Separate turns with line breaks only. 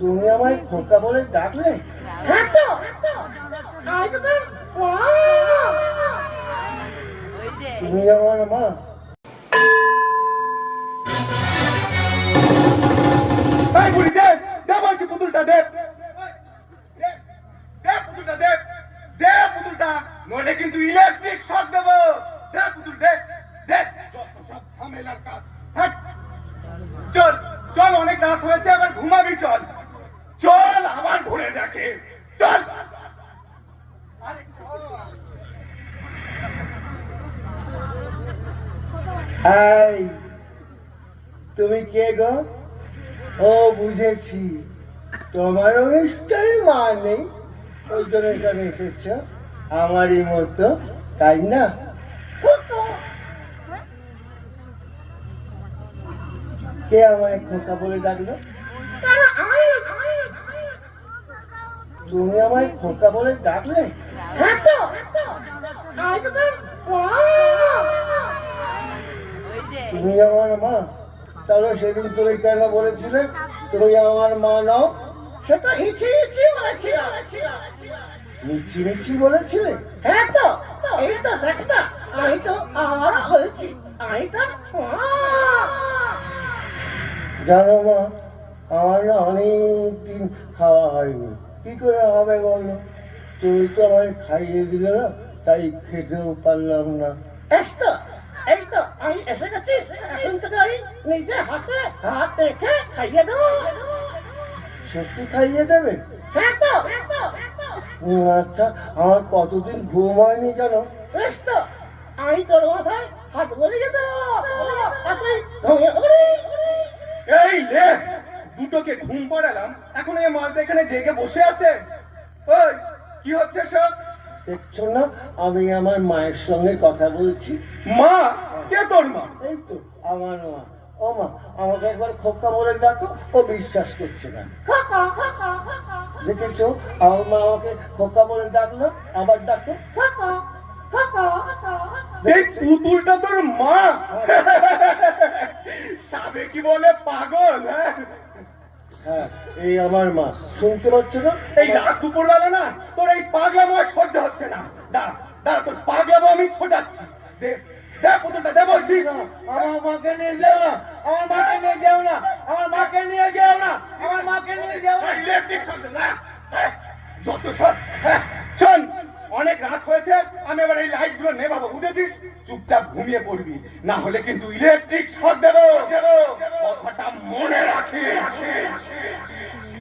তুমি আমায় খোকা বলে ডাকলে?
হ্যাঁ তো
তুমি আমার মা।
পুতুলটা পুতুলটা কিন্তু ইলেকট্রিক পুতুল দে দে যত সব কাজ। হাট চল চল, অনেক রাত হয়েছে আবার ঘুমাবি, চল। দেখে
তুমি কে গো? ও, বুঝেছি। তোমার নিশ্চয়ই মা নেই ওই জন্য এখানে এসেছ? আমারই মতো, তাই না? কে আমায় খোকা বলে ডাকলো? তুমি আমায় খোকা বলে ডাকলে?
হ্যাঁ তো তো।
তুমি আমার মা। তাহলে সেদিন তুমি কেন বলেছিলে? তুমি আমার মা নাও।
সেটা ইচ্ছে ইচ্ছে বলেছিল।
মিছি মিছি বলেছিলে।
হ্যাঁ তো, এই তো, দেখ না। আমি তো আমার বলছি আমি তো
জানো মা, আমার না অনেক দিন খাওয়া হয়নি। কি করে হবে বলো? তুমি তো আমায় খাইয়ে দিলে না তাই খেতেও পারলাম না।
তো এই তো আমি এসে গেছি। এখন থেকে আমি নিজে হাতে হাত রেখে খাইয়ে দেবো।
সত্যি খাইয়ে দেবে?
হ্যাঁ তো।
আচ্ছা আমার কতদিন ঘুম হয়নি জানো?
বেশ তো আমি তোর মাথায় হাত গলিয়ে দেবো। আর তুই ঘুমিয়ে পড়বি।
এই লে দুটোকে ঘুম পাড়ালাম এখন এই মালটা এখানে জেগে বসে আছে। ওই কি হচ্ছে সব?
দেখছ না আমি আমার মায়ের সঙ্গে কথা বলছি।
মা কে তোর মা?
এই তো আমার মা। ও মা আমাকে একবার খোকা বলে ডাকো ও বিশ্বাস করছে না।
খোকা, খোকা, খোকা,
দেখেছ আমার মা আমাকে খোকা বলে ডাকলো আবার ডাকো।
খোকা, খোকা, খোকা।
এই পুতুলটা তোর মা। সাবে কি বলে পাগল হ্যাঁ?
হ্যাঁ এই আমার মা। শুনতে পাচ্ছ না?
এই রাত দুপুর বেলা না তোর এই পাগলামো আর সহ্য হচ্ছে না। দাঁড়া দাঁড়া তোর পাগলামো আমি ছোটাচ্ছি। দে দে পুতুলটা দে বলছি।
আমার মাকে নিয়ে যাও না আমার মাকে নিয়ে যাও না আমার মাকে নিয়ে যাও না আমার মাকে নিয়ে যাও না।
ইলেকট্রিক শক না যত সব হ্যাঁ শোন অনেক রাত হয়েছে আমি এবার এই নে বাবা, বুঝেছিস? চুপচাপ ঘুমিয়ে পড়বি। না হলে কিন্তু ইলেকট্রিক শক দেবো। কথাটা মনে রাখিস।